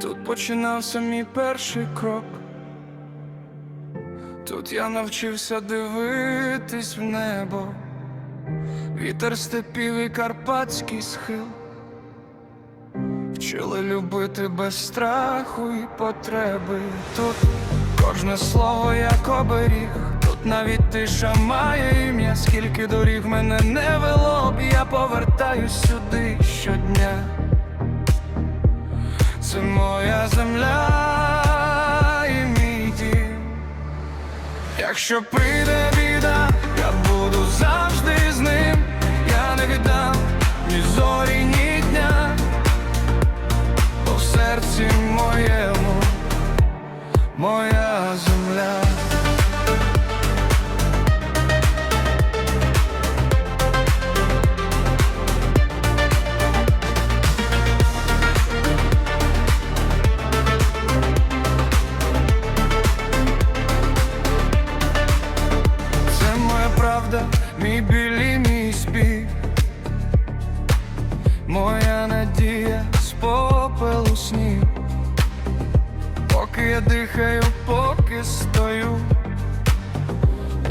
Тут починався мій перший крок. Тут я навчився дивитись в небо, вітер степів і карпатський схил. Вчили любити без страху і потреби. Тут кожне слово як оберіг, тут навіть тиша має ім'я, скільки доріг мене не вело б, я повертаюсь сюди щодня. Земля і мій дім. Якщо прийде моя правда, мій біль і мій спів, моя надія з попелу снів. Поки я дихаю, поки стою,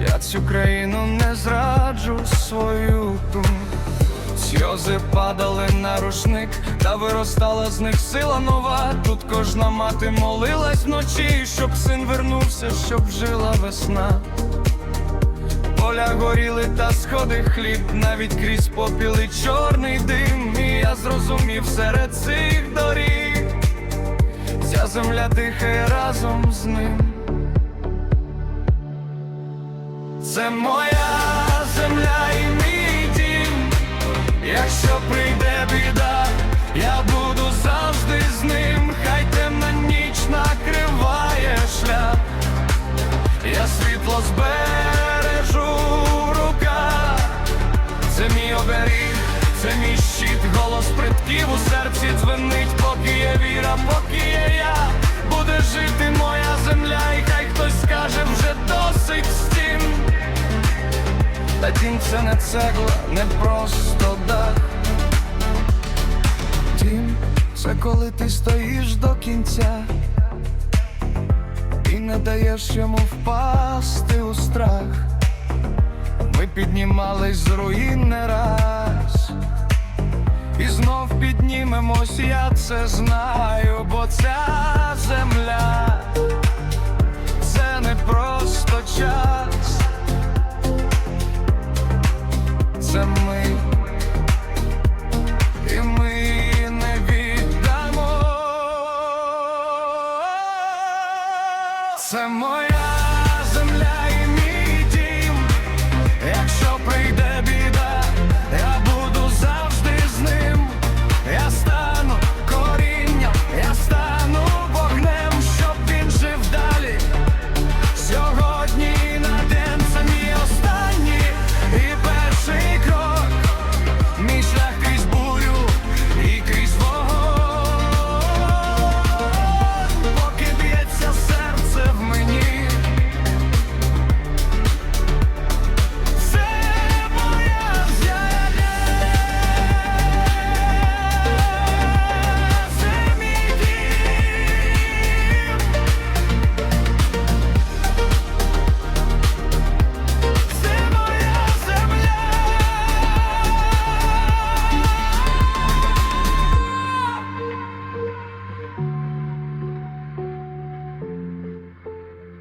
я цю країну не зраджу свою ту. Сльози падали на рушник, та виростала з них сила нова. Тут кожна мати молилась вночі, щоб син вернувся, щоб жила весна. Поля горіли та сходи хліб, навіть крізь попіли чорний дим. І я зрозумів серед цих доріг, ця земля дихає разом з ним. Це моя голос у серці дзвенить, поки є віра, поки є я, буде жити моя земля, і хай хтось скаже вже досить стін. Та дім це не цегла, не просто дах. Дім, це коли ти стоїш до кінця і не даєш йому впасти у страх. Ми піднімались з руїн не раз, піднімемось, я це знаю, бо ця земля це не просто час, це ми, і ми не віддамо. Це моя